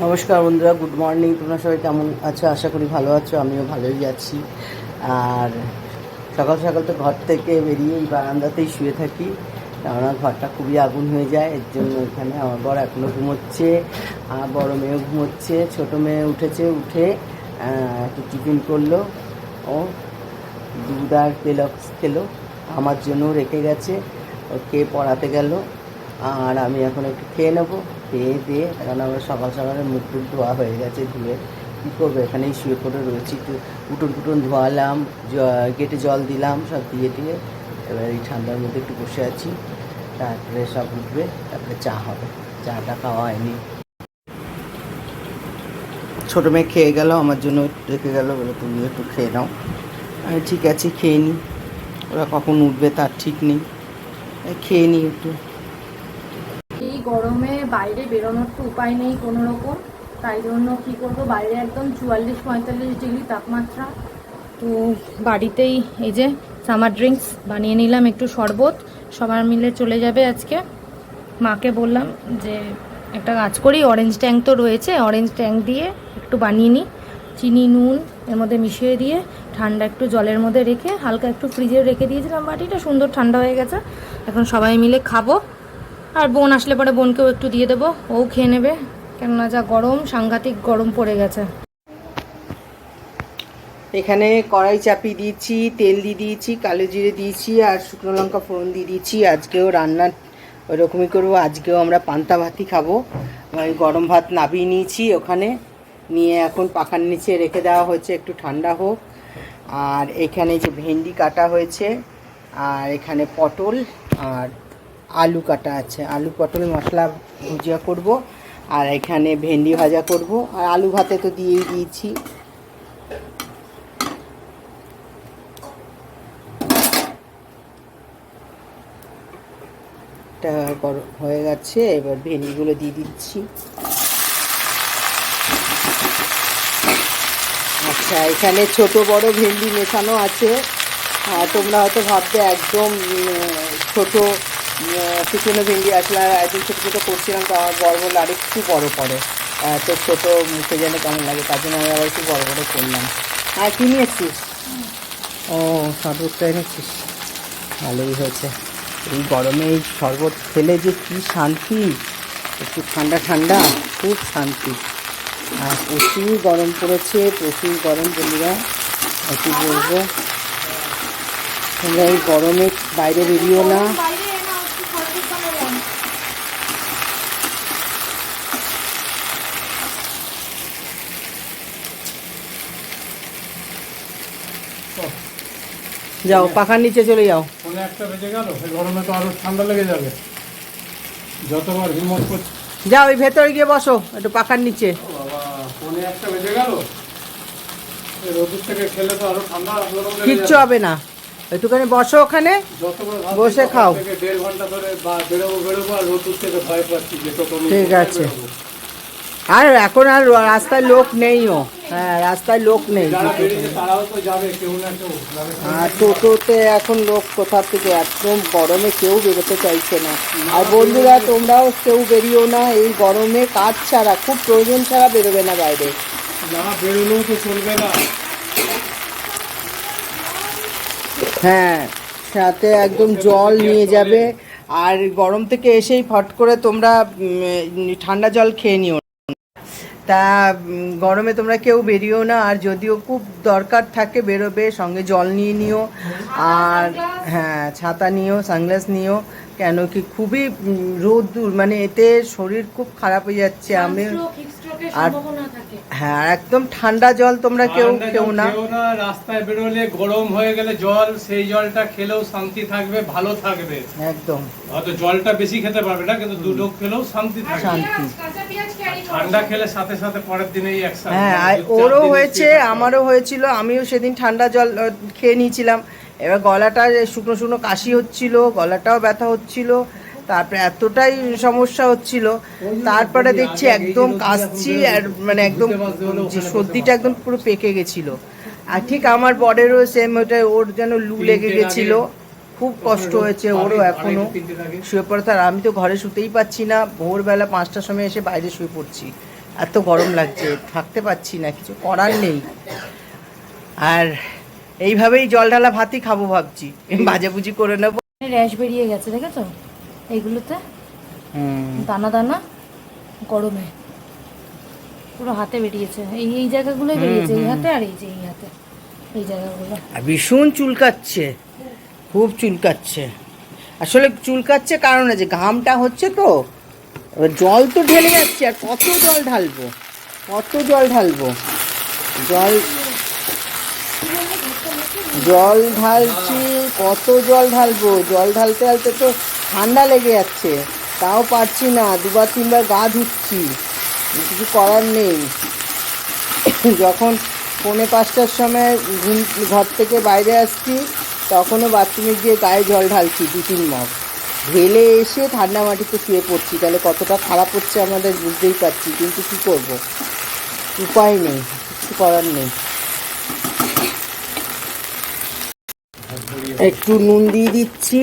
নমস্কার বন্ধুরা good morning তোমরা সবাই কেমন আছো? আশা করি ভালো আছো, আমিও ভালোই আছি। আর সকাল সকাল তো ঘর থেকে বেরিয়ে এই বারান্দাতেই শুয়ে থাকি, কেননা ঘরটা খুবই আগুন হয়ে যায়, এর জন্য এখানে আমার বড় এখনও ঘুমোচ্ছে, আর বড় মেয়েও ঘুমোচ্ছে, ছোটো মেয়ে উঠেছে, উঠে একটু টিফিন করল, ও দুধ আর কেলক্স খেলো, আমার জন্য রেখে গেছে, ওকে পড়াতে গেল আর আমি এখন একটু খেয়ে নেব, খেয়ে দিয়ে কারণ আমার সকাল সকালে মুখ টুক ধোয়া হয়ে গেছে ধুয়ে। কী করব? এখানেই শুয়ে পড়ে রয়েছি, একটু উঠুন টুটুন ধোয়ালাম গেটে জল দিলাম, সব দিয়ে দিয়ে এবার এই ঠান্ডার মধ্যে একটু বসে আছি। তারপরে সব উঠবে, তারপরে চা হবে। চাটা খাওয়া হয়নি। ছোটো মেয়ে খেয়ে গেল, আমার জন্য রেখে গেল, বলে তুমি একটু খেয়ে নাও। আমি ঠিক আছে, খেয়ে নিই ওরা কখন উঠবে তার ঠিক নেই। খেয়ে নিই একটু। গরমে বাইরে বেরোনোর তো উপায় নেই কোনো রকম। তাই জন্য কী করব? বাইরে একদম চুয়াল্লিশ পঁয়তাল্লিশ ডিগ্রি তাপমাত্রা। তো বাড়িতেই এই যে সামার ড্রিঙ্কস বানিয়ে নিলাম একটু শরবত। সবার মিলে চলে যাবে আজকে। মাকে বললাম যে একটা কাজ করি অরেঞ্জ ট্যাঙ্ক তো রয়েছে অরেঞ্জ ট্যাঙ্ক দিয়ে একটু বানিয়ে নিই। চিনি, নুন এর মধ্যে মিশিয়ে দিয়ে ঠান্ডা একটু জলের মধ্যে রেখে হালকা একটু ফ্রিজে রেখে দিয়েছিলাম বাটিটা, সুন্দর ঠান্ডা হয়ে গেছে। এখন সবাই মিলে খাব। আর বোন আসলে পরে বোনকেও একটু দিয়ে দেবো। ও খেয়ে নেবে। কেননা যা গরম, সাংঘাতিক গরম পড়ে গেছে। এখানে কড়াই চাপিয়ে দিয়েছি, তেল দিয়ে দিয়েছি, কালো জিরে দিয়েছি, আর শুকনো লঙ্কা ফোড়ন দিয়ে দিয়েছি। আজকেও রান্না ওরকমই করব। আজকেও আমরা পান্তা ভাতই খাব। গরম ভাত নাবিয়ে নিয়েছি ওখানে। নিয়ে এখন পাখার নিচে রেখে দেওয়া হয়েছে, একটু ঠান্ডা হোক। আর এখানে যে ভেন্ডি কাটা হয়েছে, আর এখানে পটল, আর আলু কাটা আছে। আলু, পটল, মশলা ভুজিয়া করব, আর এখানে ভেন্ডি ভাজা করব। আর আলু ভাতে তো দিয়েই দিয়েছি। হয়ে গেছে, এবার ভেন্ডিগুলো দিয়ে দিচ্ছি। আচ্ছা এখানে ছোট বড় ভেন্ডি মেশানো আছে। তোমরা হয়তো ভাবতে একদম ছোট শুকনো ভেন্ডি আসলে আর একদম ছোটো ছোটো করছিলাম তো আমার বড় বড় আরেকটু বড় আহ, তো ছোটো মুখে যেন কেমন লাগে তার জন্য আমি আবার একটু বড় বড় করলাম। আর কি নিয়েছিস? ও শরবতটা এনেছিস ভালোই হয়েছে। এই গরমে এই শরবত খেলে যে কি শান্তি? একটু ঠান্ডা ঠান্ডা খুব শান্তি। আর প্রচুর গরম পড়েছে প্রচুর গরম বন্ধুরা। কি বলব? তোমরা এই গরমে বাইরে বেরিও না। যাও পাখার নিচে চলে যাও। ফোনে একটা বেজে গেল গরমে তো আরও ঠান্ডা লেগে যাবে। যতবার হিম্মত করছে যাও ওই ভেতরে গিয়ে বসো একটু পাখার নিচে। ফোনে একটা বেজে গেল। রোদুর থেকে খেলে তো আরও ঠান্ডা কিচ্ছু হবে না। একটুখানি বসো ওখানে বসে খাও। দেড় ঘণ্টা ধরে বা বেরোবো বেরোবো আর রোদুর থেকে ভয় পাচ্ছি যে টোটো নিয়ে ঠিক আছে। আর এখন আর রাস্তায় লোক নেইও। হ্যাঁ রাস্তায় লোক নেই। আর টোটোতে এখন লোক কোথা থেকে? একদম গরমে কেউ বেরোতে চাইছে না। আর বন্ধুরা তোমরাও কেউ বেরিও না। এই গরমে কাজ ছাড়া খুব প্রয়োজন ছাড়া বেরোবে না বাইরে। না বেরোলেও তো চলবে না। হ্যাঁ সাথে একদম জল নিয়ে যাবে। আর গরম থেকে এসেই ফট করে তোমরা ঠান্ডা জল খেয়ে নিও। তা গরমে তোমরা কেউ বেরিও না আর যদিও খুব দরকার থাকে বেরোবে সঙ্গে জল নিয়ে নিও আর হ্যাঁ ছাতা নিও সানগ্লাস নিও কেন কি খুবই রোদ দূর মানে এতে শরীর খুব খারাপ হয়ে যাচ্ছে আমি আর- হ্যাঁ একদম ঠান্ডা জল তোমরা কেউ কেউ না। রাস্তায় বেরোলে গরম হয়ে গেলে জল সেই জলটা খেলেও শান্তি থাকবে ভালো থাকবে। একদম। হয়তো জলটা বেশি খেতে পারবে না কিন্তু দুটো খেলেও শান্তি থাকবে। শান্তি ঠান্ডা খেলে সাথে সাথে পরের দিনেই একসাথে হ্যাঁ আর ওরও হয়েছে আমারও হয়েছিল আমিও সেদিন ঠান্ডা জল খেয়ে নিয়েছিলাম। এবার গলাটা শুকনো শুকনো কাশি হচ্ছিল গলাটাও ব্যথা হচ্ছিল। তারপরে এতটাই সমস্যা হচ্ছিল। তারপরে দেখছি একদম কাশছি আর মানে একদম সর্দিটা একদম পুরো পেকে গেছিল। আর ঠিক আমার বরেরও সেম ওটা ওর যেন লু লেগে গেছিল। খুব কষ্ট হয়েছে ওরও এখনও। শুয়ে পড়ে তার আমি তো ঘরে শুতেই পাচ্ছি না। ভোরবেলা পাঁচটার সময় এসে বাইরে শুয়ে পড়ছি। এত গরম লাগছে থাকতে পারছি না কিছু করার নেই। আর এইভাবেই জল ঢালা ভাতই খাব ভাবছি। ভাজাভুজি করে নেব। র্যাশ বেরিয়ে গেছে দেখেছ? এইগুলোতে দানা দানা গরমে। পুরো হাতে বেরিয়েছে। এই এই জায়গাগুলোই বেরিয়েছে এই হাতে আর এই যে এই হাতে। এই জায়গাগুলো। আর ভীষণ চুলকাচ্ছে। খুব চুলকাচ্ছে। আসলে চুলকাচ্ছে কারণ আছে ঘামটা হচ্ছে তো জল তো ঢেলে যাচ্ছে আর কত জল ঢালবো? কত জল ঢালবো? জল জল ঢালছি, কত জল ঢালবো? জল ঢালতে ঢালতে তো ঠান্ডা লেগে যাচ্ছে। তাও পারছি না, দুবার তিনবার গা ধুচ্ছি। কিছু করার নেই। যখন পৌনে পাঁচটার সময় ঘুম, ঘর থেকে বাইরে আসছি, তখনও বাথরুমে গিয়ে গায়ে জল ঢালছি, দু, তিন মগ ঢেলে এসে ঠান্ডা মাটিতে শুয়ে পড়ছি। তাহলে কতটা খারাপ হচ্ছে আমাদের বুঝতেই পারছি, কিন্তু কি করব? উপায় নেই, কিছু করার নেই। একটু নুন দিয়ে দিচ্ছি।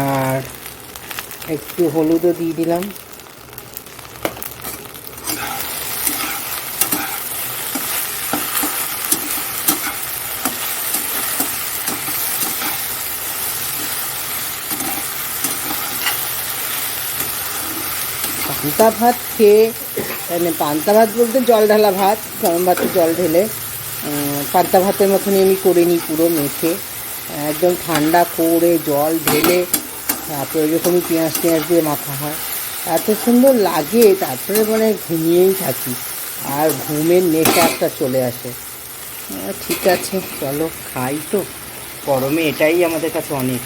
আর একটু হলুদও দিয়ে দিলাম। ভাত খেয়ে মানে পান্তা ভাত বলতে জল ঢালা ভাত, গরম ভাতে জল ঢেলে পান্তা ভাতের মতনই আমি করে নিই পুরো মেখে। একদম ঠান্ডা করে জল ঢেলে, তারপরে এরকমই পেঁয়াজ টেঁয়াজ দিয়ে মাখা হয়, এত সুন্দর লাগে, তারপরে মানে ঘুমিয়েই থাকি, আর ঘুমের নেশা একটা চলে আসে। ঠিক আছে, চলো, খাই তো। গরমে এটাই আমাদের কাছে অনেক।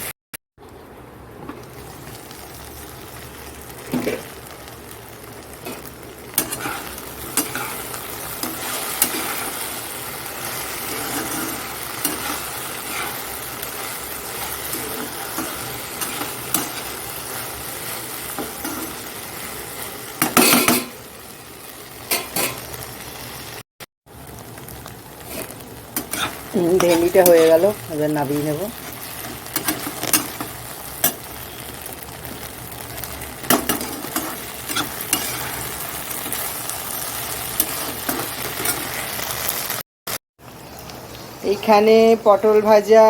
ভেন্ডিটা হয়ে গেল, এবার নাবিয়ে নেব। এইখানে পটল ভাজা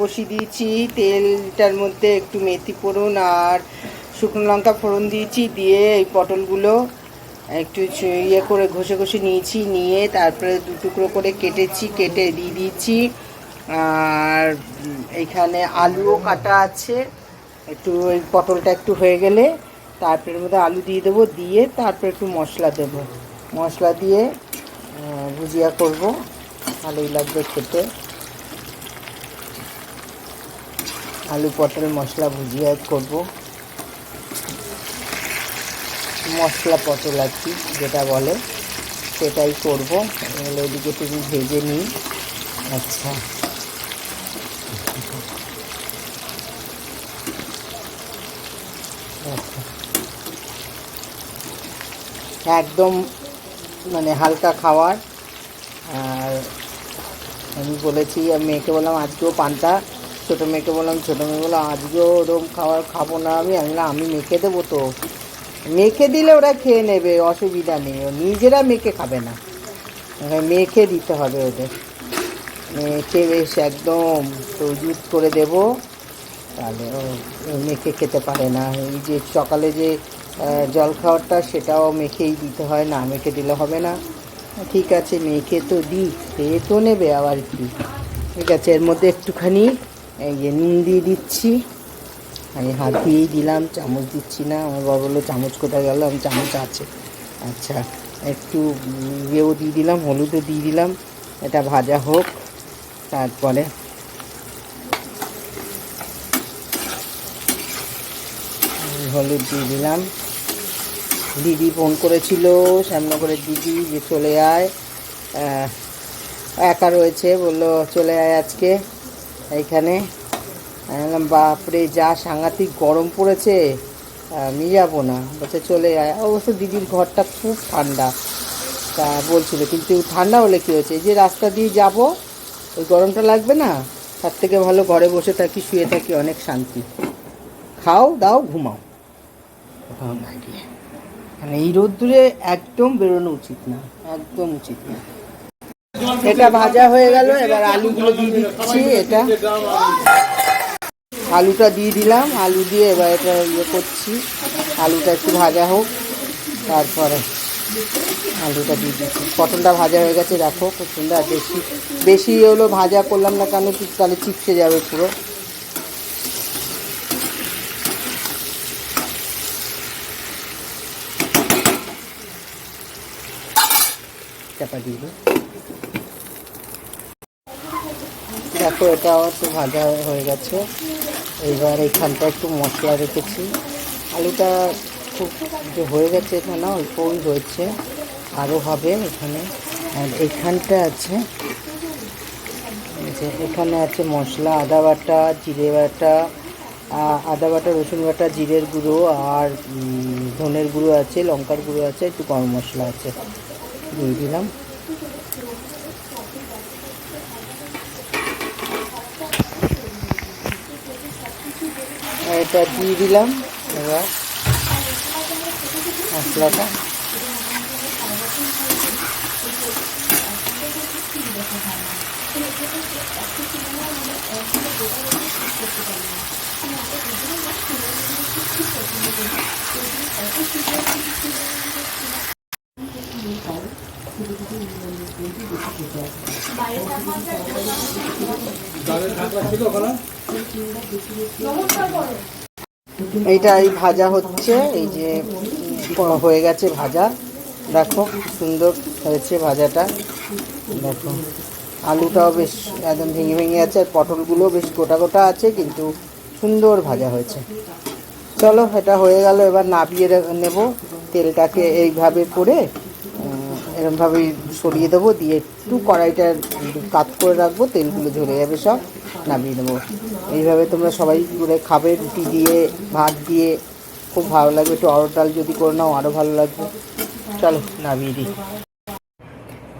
বসিয়ে দিয়েছি, তেলটার মধ্যে একটু মেথি ফোড়ন আর শুকনো লঙ্কা ফোড়ন দিয়েছি, দিয়ে এই পটলগুলো একটু ইয়ে করে ঘষে ঘষে নিয়েছি নিয়ে তারপরে দু টুকরো করে কেটেছি কেটে দিয়ে দিয়েছি। আর উম, এইখানে আলুও কাটা আছে। একটু ওই পটলটা একটু হয়ে গেলে তারপরের মধ্যে আলু দিয়ে দেবো দিয়ে তারপরে একটু মশলা দেবো। মশলা দিয়ে ভুজিয়া করব। ভালোই লাগবে খেতে। আলু পটল মশলা ভুজিয়া করব। মশলা পটল আর কি যেটা বলে, সেটাই করব। এগুলো এদিকে তুমি ভেজে নিই। আচ্ছা। আচ্ছা। একদম মানে হালকা খাওয়ার। আর আমি বলেছি মেয়েকে বললাম, আজকেও পান্তা। ছোটো মেয়েকে বললাম, ছোটো মেয়ে বললাম আজকেও ওরকম খাবার খাব না আমি। আমি আমি মেখে দেবো তো। মেখে দিলে ওরা খেয়ে নেবে, অসুবিধা নেই। ও নিজেরা মেখে খাবে না। মেখে দিতে হবে ওদের। মেখে বেশ একদম তজুত করে দেব। তাহলে ও মেখে খেতে পারে না। এই যে সকালে যে জল খাওয়ারটা সেটাও মেখেই দিতে হয় না, মেখে দিলে হবে না। ঠিক আছে, মেখে তো দিই, খেয়ে তো নেবে আবার কি ঠিক আছে, এর মধ্যে একটুখানি, এই যে নুন দিয়ে দিচ্ছি। আমি হাত দিয়েই দিলাম, চামচ দিচ্ছি না। আমার বাবা বলল, চামচ কোথায় গেল? আমি, চামচ আছে। আচ্ছা একটু ইয়েও দিয়ে দিলাম, হলুদও দিয়ে দিলাম। এটা ভাজা হোক, তারপরে হলুদ দিয়ে দিলাম। দিদি ফোন করেছিল, শ্যামনগরের দিদি, যে চলে আয়। একা রয়েছে, বলল, চলে আয় আজকে। এইখানে আমি বললাম, বাপরে, যা সাংঘাতিক গরম পড়েছে আমি যাব না। বলছে, চলে আয়। অবশ্য দিদির ঘরটা খুব ঠান্ডা। তা বলছিল, কিন্তু ঠান্ডা হলে কী হচ্ছে? যে রাস্তা দিয়ে যাব, ওই গরমটা লাগবে না? তার থেকে ভালো ঘরে বসে থাকি, শুয়ে থাকি, অনেক শান্তি। খাও, দাও, ঘুমাও। মানে এই রোদ্দুরে একদম বেরোনো উচিত না, একদম উচিত না। এটা ভাজা হয়ে গেল, এবার আলুগুলো দিয়ে দিচ্ছি, এটা। আলুটা দিয়ে দিলাম। আলু দিয়ে এবার এটা ইয়ে করছি। আলুটা একটু ভাজা হোক। তারপরে আলুটা দিয়ে দিচ্ছি। পটলটা ভাজা হয়ে গেছে, দেখো খুব সুন্দর। বেশি বেশি হলো ভাজা করলাম না কেন তাহলে চিপসে যাবে পুরো। চাপা দিয়ে। দেখো, এটা একটু ভাজা হয়ে গেছে। এইবার এইখানটা একটু মশলা রেখেছি। আলুটা খুব যে হয়ে গেছে এখানে, অল্পই হয়েছে, আরও হবে এখানে। আর এইখানটা আছে এখানে আছে মশলা, আদা বাটা, জিরে বাটা আদা বাটা, রসুন বাটা, জিরের গুঁড়ো আর ধনের গুঁড়ো আছে, লঙ্কার গুঁড়ো আছে, একটু গরম মশলা আছে। দিয়ে দিলাম। এটা দিয়ে দিলাম এবার মশলাটা। ওখানে এইটা এই ভাজা হচ্ছে, এই যে হয়ে গেছে ভাজা। দেখো, সুন্দর হয়েছে ভাজাটা। দেখো, আলুটাও বেশ একদম ভেঙে ভেঙে আছে, আর পটলগুলো বেশ গোটা গোটা আছে, কিন্তু সুন্দর ভাজা হয়েছে। চলো, এটা হয়ে গেল, এবার নাবিয়ে নেব তেলটাকে এইভাবে করে। উম, এরমভাবেই সরিয়ে দেবো দিয়ে একটু কড়াইটা কাত করে রাখব তেলগুলো ঝরে যাবে সব নামিয়ে নেব। এইভাবে তোমরা সবাই করে খাবে রুটি দিয়ে ভাত দিয়ে খুব ভালো লাগবে। একটু অরড় ডাল যদি করে নাও আরও ভালো লাগবে। চলো নামিয়ে দিই।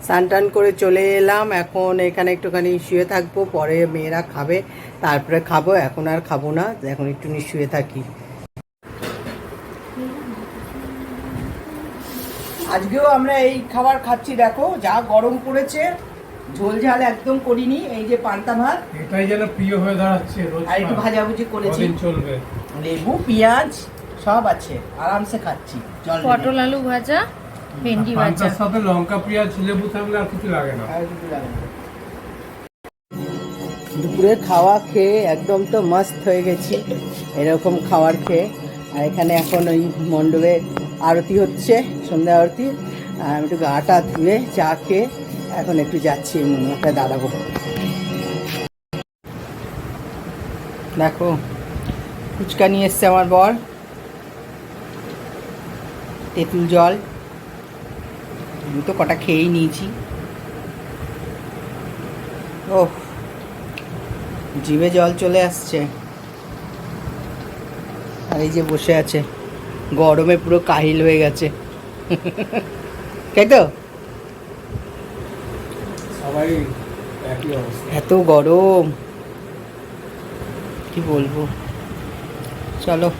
স্নান টান করে চলে এলাম। এখন এখানে একটুখানি শুয়ে থাকব পরে মেয়েরা খাবে। তারপরে খাব এখন আর খাব না এখন একটু শুয়ে থাকি। আজকেও আমরা এই খাবার খাচ্ছি দেখো যা গরম পড়েছে ঝোল ঝাল একদম করিনি এই যে পান্তা ভাত। এটাই যেন প্রিয় হয়ে দাঁড়াচ্ছে রোজ আর একটু ভাজাভুজি করেছি। চলবে। লেবু পেঁয়াজ সব আছে আরামসে খাচ্ছি জল পটল আলু ভাজা ভেন্ডি ভাজা। পান্তার সাথে লঙ্কা পেঁয়াজ লেবু থাকলে আর কিছু লাগে না। আর কিছু লাগে না। দুপুরে খাওয়া খেয়ে একদম তো মস্ত হয়ে গেছি এরকম খাবার খেয়ে। আর এখানে এখন ওই মণ্ডপে আরতি হচ্ছে, সন্ধ্যা আরতি। আর আমি একটু গাটা ধুয়ে চা খেয়ে এখন একটু যাচ্ছি মুখে দাঁড়াবো। দেখো, ফুচকা নিয়ে এসছে আমার বর। তেঁতুল জল। আমি তো কটা খেয়েই নিয়েছি। ও জিভে জল চলে আসছে। এই যে বসে আছে গরমে পুরো কাহিল হয়ে গেছে। তাই তো? সবাই অবস্থা। এত গরম। কি বলব? চলো।